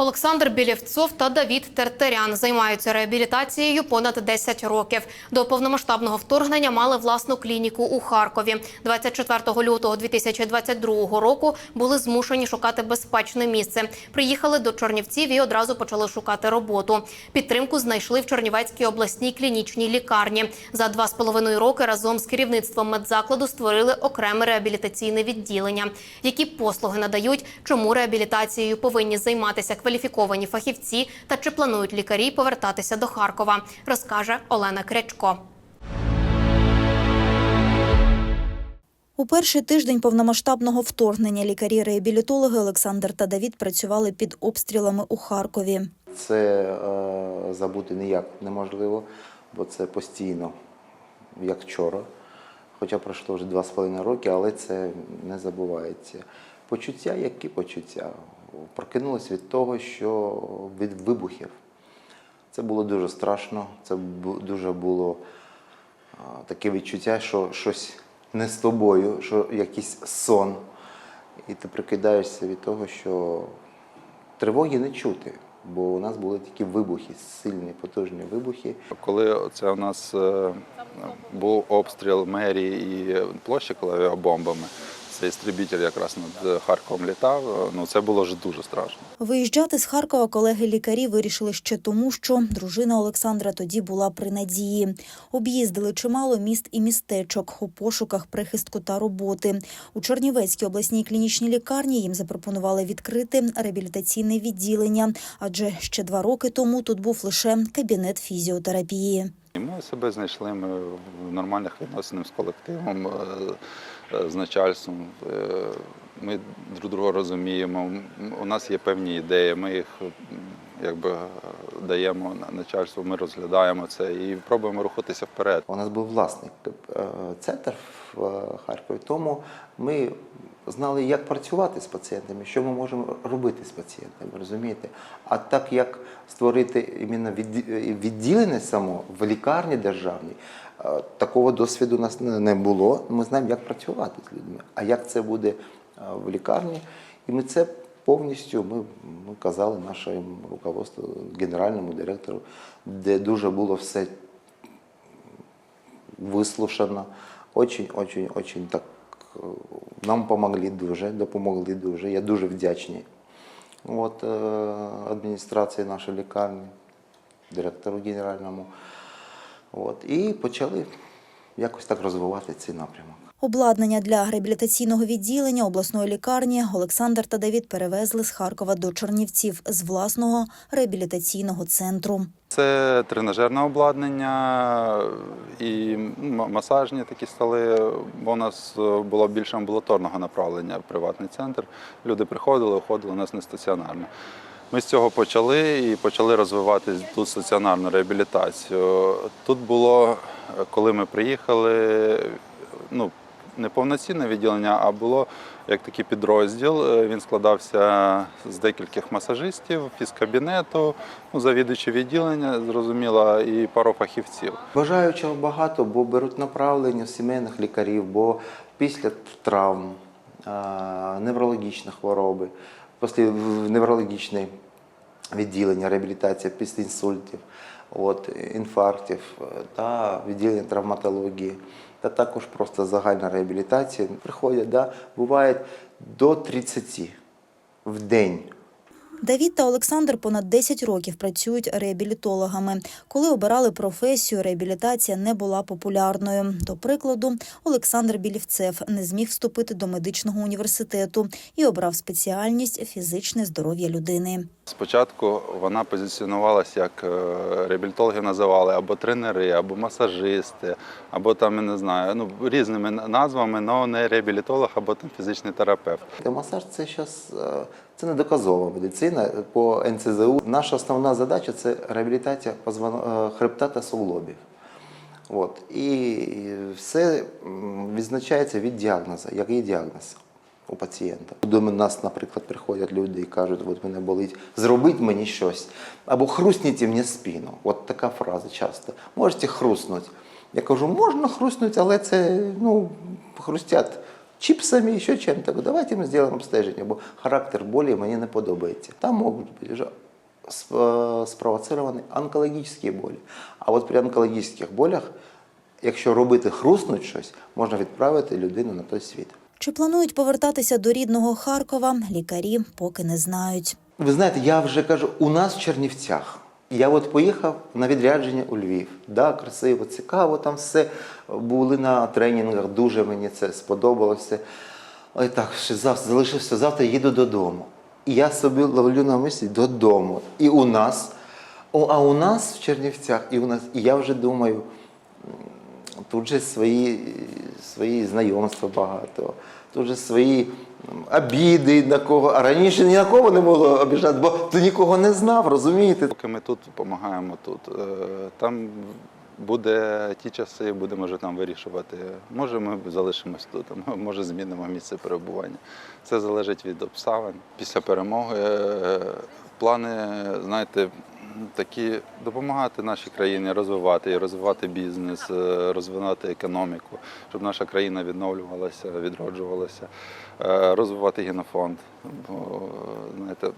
Олександр Білєвцов та Давід Тертерян займаються реабілітацією понад 10 років. До повномасштабного вторгнення мали власну клініку у Харкові. 24 лютого 2022 року були змушені шукати безпечне місце. Приїхали до Чорнівців і одразу почали шукати роботу. Підтримку знайшли в Чернівецькій обласній клінічній лікарні. За два з половиною роки разом з керівництвом медзакладу створили окреме реабілітаційне відділення. Які послуги надають, чому реабілітацією повинні займатися кваліфіковані фахівці та чи планують лікарі повертатися до Харкова, розкаже Олена Крячко. У перший тиждень повномасштабного вторгнення лікарі-реабілітологи Олександр та Давід працювали під обстрілами у Харкові. Це е, забути ніяк неможливо, бо це постійно, як вчора. Хоча пройшло вже два з половиною роки, але це не забувається. Почуття, які почуття? Прокинулись від того, що від вибухів. Це було дуже страшно, це дуже було таке відчуття, що щось не з тобою, що якийсь сон. І ти прикидаєшся від того, що тривоги не чути, бо у нас були такі вибухи, сильні, потужні вибухи. Коли це у нас е, був обстріл мерії і площі коли авіабомбами, цей істребітель якраз над Харковом літав. е, Ну це було ж дуже страшно. Виїжджати з Харкова колеги-лікарі вирішили ще тому, що дружина Олександра тоді була при надії. Об'їздили чимало міст і містечок у пошуках прихистку та роботи. У Чернівецькій обласній клінічній лікарні їм запропонували відкрити реабілітаційне відділення, адже ще два роки тому тут був лише кабінет фізіотерапії. Ми себе знайшли ми в нормальних відносинах з колективом, е, е, з начальством. Е, Ми друг друга розуміємо. У нас є певні ідеї. Ми їх якби даємо на- начальству, ми розглядаємо це і пробуємо рухатися вперед. У нас був власний е, центр в Харкові, тому ми знали, як працювати з пацієнтами, що ми можемо робити з пацієнтами, розумієте? А так як створити іменно відділення само в лікарні державній, е, такого досвіду у нас не було. Ми знаємо, як працювати з людьми. А як це буде е, в лікарні? І ми це повністю ми, ми казали нашому руководству, генеральному директору, де дуже було все выслушано. Очень-очень-очень так нам помогли дуже, допомогли дуже. Я дуже вдячний. От, е, адміністрації нашої лікарні, директору генеральному. От, і почали якось так розвивати цей напрямок. Обладнання для реабілітаційного відділення обласної лікарні Олександр та Давід перевезли з Харкова до Чернівців з власного реабілітаційного центру. Це тренажерне обладнання і масажні такі столи, бо у нас е, було більше амбулаторного направлення в приватний центр. Люди приходили, уходили у нас не стаціонарно. Ми з цього почали і почали розвивати тут стаціонарну реабілітацію. Тут було, е, коли ми приїхали, ну, не повноцінне відділення, а було як такий підрозділ. Е, Він складався з декількох масажистів, фізкабінету, ну, завідувачі відділення, зрозуміло, і пару фахівців. Бажаючих багато, бо беруть направлення сімейних лікарів, бо після травм, а, неврологічні хвороби, після неврологічне відділення, реабілітація після інсультів, от, інфарктів е, та відділення травматології, та також просто загальна реабілітація. Приходять, да, буває до 30 в день. Давід та Олександр понад 10 років працюють реабілітологами. Коли обирали професію, реабілітація не була популярною. До прикладу, Олександр Білівцев не зміг вступити до медичного університету і обрав спеціальність фізичне здоров'я людини. Спочатку вона позиціонувалася, як е, реабілітологи називали або тренери, або масажисти, або там, я не знаю, ну, різними назвами, але не реабілітолог, або там фізичний терапевт. Масаж це зараз це не доказова медицина по НЦЗУ. Наша основна задача це реабілітація е, хребта та суглобів. От. І все відзначається від діагнозу. Який діагноз у пацієнта? До нас, наприклад, приходять люди і кажуть, от мене болить, зробіть мені щось. Або хрустніть мені спину. От така фраза часто. Можете хруснути. Я кажу, можна хруснути, але це ну, хрустять чипсами, еще чем-то. Давайте ми зробимо обстеження, бо характер болі мені не подобається. Там можуть бути спровоцировані онкологічні болі. А от при онкологічних болях, якщо робити хруснуть щось, можна відправити людину на той світ. Чи планують повертатися до рідного Харкова, лікарі поки не знають. Ви знаєте, я вже кажу, у нас в Чернівцях. Я от поїхав на відрядження у Львів. Да, красиво, цікаво, там все. Були на тренінгах, дуже мені це сподобалося. Ой, так, ще завтра залишився завтра, їду додому. І я собі ловлю на мислі додому. І у нас, о, а у нас в Чернівцях, і у нас, і я вже думаю, Тут же свої, свої знайомства багато, тут же свої обіди на кого. А раніше ні на кого не було обіжати, бо ти нікого не знав, розумієте? Поки ми тут допомагаємо тут, е, там буде ті часи, будемо вже там вирішувати. Може, ми залишимось тут, може змінимо місце перебування. Це залежить від обставин. Після перемоги е, плани, знаєте, такі допомагати нашій країні розвивати і розвивати бізнес, е, розвивати економіку, щоб наша країна відновлювалася, відроджувалася, е, розвивати генофонд. Бо, знаєте,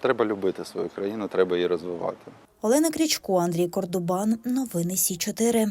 Треба любити свою країну, треба її розвивати. Олена Крічко, Андрій Кордубан. Новини Сі 4